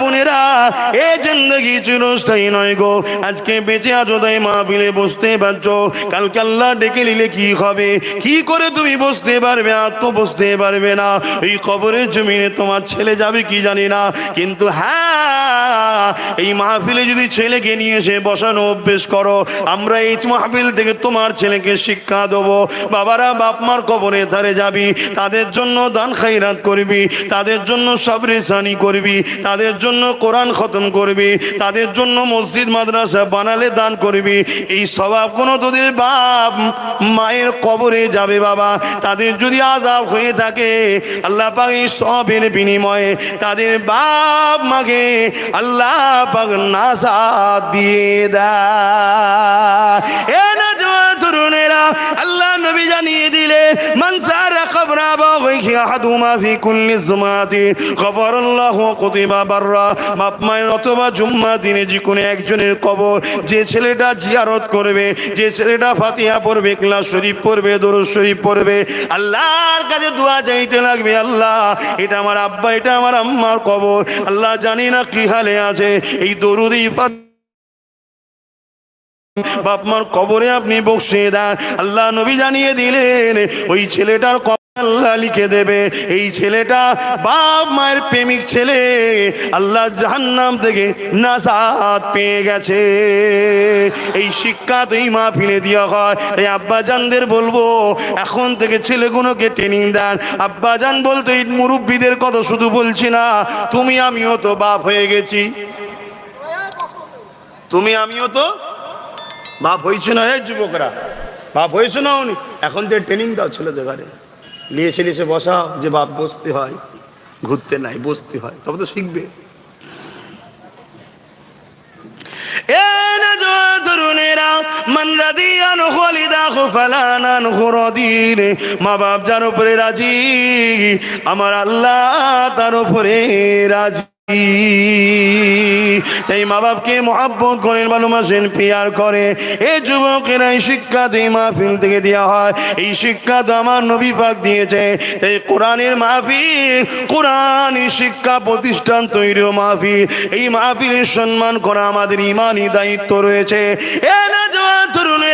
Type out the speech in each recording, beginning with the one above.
বোনেরা, এ জিন্দগি চিরস্থায়ী নয় গো। আজকে বেঁচে আছো তাই মা বিলে বসতে পারছ। কালকে আল্লাহ ডেকে নিলে কি হবে? কি করে তুমি বসতে পারবে? আর তো বসতে পারবে না। এই খবরের জমিনে তোমার ছেলে যাবে কি জানি না। কিন্তু হ্যাঁ এই মাহফিলে যদি ছেলেকে নিয়ে এসে বসানো অভ্যেস করো, আমরা এই মাহফিল থেকে তোমার ছেলেকে শিক্ষা দেবো। বাবারা, বাপ মার কবরে ধারে যাবি, তাদের জন্য দান খাইরাত করবি, তাদের জন্য সাবরেসানি করবি, তাদের জন্য কোরআন খতম করবি, তাদের জন্য মসজিদ, মাদ্রাসা বানালে দান করবি। এই স্বভাব কোনো তোদের বাপ মায়ের কবরে যাবে বাবা। তাদের যদি আজাব হয়ে থাকে, আল্লাহ এই সবের বিনিময়ে তাদের বাপ মাকে আল্লাহ পাক নাসাদ দিয়ে দেয়। তরুণেরা আল্লাহ নবী জানিয়ে দিলে মানসারা খবরা বাগি আহাদুমা ফি কুল্লি জুমাতি, গফরাল্লাহ কুতিবা বাররা বাপ মায়ের অথবা জুম্মা দিনে যে কোনো একজনের কবর যে ছেলেটা জিয়ারত করবে, যে ছেলেটা ফাতিহা পড়বে ক্লাস শরীফ পড়বে, দরুদ শরীফ পড়বে, আল্লাহর কাছে দোয়া চাইতে লাগবে, আল্লাহ, এটা আমার আব্বা, এটা আমার আম্মার কবর, আল্লাহ জানি না কি হালে আছে, এই দরুদ এই ফাত- বাপ মার কবরে আপনি বসিয়ে দেন। আল্লাহ নবী জানিয়ে দিলেন, ওই ছেলেটার আল্লাহ লিখে দেবে, এই ছেলেটা বাপ মায়ের প্রেমিক ছেলে। আল্লাহ জাহান্নাম থেকে নাজাত পেয়ে গেছে। এই শিক্ষা তো এই মাহফিলে দেওয়া হয়। এই আব্বা জানদের বলব, এখন থেকে ছেলেগুলোকে ট্রেনিং দেন। আব্বা জান বলতো, এই মুরব্বীদের কথা শুধু বলছি না, তুমি আমিও তো বাপ হয়ে গেছি। তুমি আমিও তো বাপ হয়েছে না এই যুবকরা। বাপ হয়েছে না উনি। এখন যে ট্রেনিং দাও ছেলেদের ঘরে। এসে এসে বসাও যে বাপ বসতে হয়, ঘুরতে নাই, বসতে হয়, তবে তো শিখবে। আমার আল্লাহ তার উপরে রাজি। তাই মা বাপকে মহাব্বত করেন ভালোবাসেন পেয়ার করে। এই যুবকেরা এই শিক্ষা তো এই মাহফিল থেকে দেওয়া হয়, এই শিক্ষা তো আমার নবী পাক দিয়েছে। তাই কোরআনের মাহফিল কোরআন শিক্ষা প্রতিষ্ঠান তৈরি মাহফিল। এই মাহফিলের সম্মান করা আমাদের ইমানই দায়িত্ব রয়েছে। এ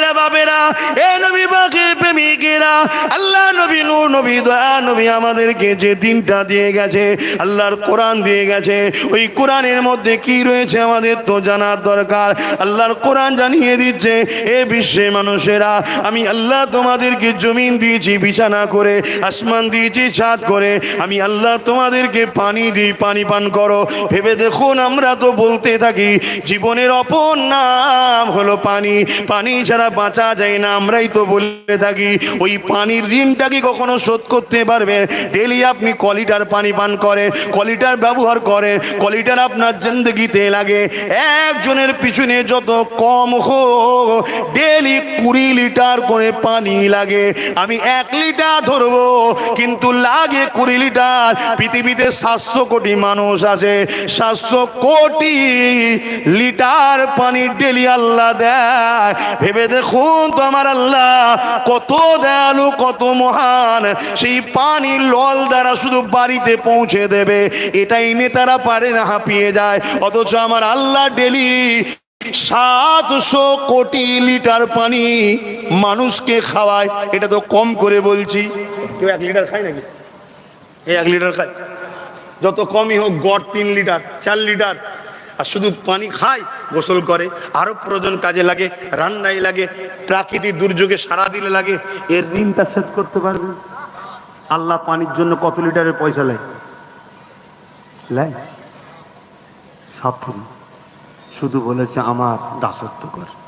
না বাবেরা এ নবী পাকের প্রেমিকেরা, আল্লাহ নবী নূর, নবী দয়া, নবী আমাদেরকে যে দিনটা দিয়ে গেছে, আল্লাহর কোরআন দিয়ে গেছে, ওই কোরআনের মধ্যে কি রয়েছে আমাদের তো জানার দরকার? আল্লাহর কোরআন জানিয়ে দিচ্ছে, এ বিশ্বে মানুষেরা, আমি আল্লাহ তোমাদেরকে জমিন দিয়েছি বিছানা করে, আসমান দিয়েছি ছাদ করে, আমি আল্লাহ তোমাদেরকে পানি দিই, পানি পান করো। ভেবে দেখুন, আমরা তো বলতে থাকি, জীবনের অপর নাম হলো পানি। পানি ছাড়া বাঁচা যায় না, আমরাই তো বলে থাকি, ওই পানির ঋণটা কি কখনো শোধ করতে পারবেন ডেলি আপনি কলিটার পানি পান করেন কলিটার ব্যবহার করেন কলিটার আপনার জিন্দগিতে লাগে। একজনের পিছনে যত কম হোক ডেলি কুড়ি লিটার করে পানি লাগে। আমি এক লিটার ধরবো, কিন্তু লাগে কুড়ি লিটার। পৃথিবীতে সাতশো কোটি মানুষ আছে, সাতশো কোটি লিটার পানি ডেলি আল্লাহ দেয়। ভেবে দেখুন তো আমার আল্লাহ, কত দয়ালু, কত মহান। সেই পানি লল দ্বারা শুধু বাড়িতে পৌঁছে দেবে। এটাই নেতারা পারে না, হাঁপিয়ে যায়। অথচ আমার আল্লাহ ডেলি সাতশো কোটি লিটার পানি মানুষকে খাওয়ায়। এটা তো কম করে বলছি। কেউ এক লিটার খায় নাকি? এই এক লিটার খায়? যত কমই হোক, গড় তিন লিটার, চার লিটার। আর শুধু পানি খায়, গোসল করে। আরও প্রয়োজন কাজে লাগে, রান্নায় লাগে, প্রাকৃতিক দুর্যোগে সারা দিলে লাগে। এর ঋণটা শোধ করতে পারবে? আল্লাহ পানির জন্য কত লিটারের পয়সা নেয়? নেয়। সব শুধু বলেছে, আমার দাসত্ব কর।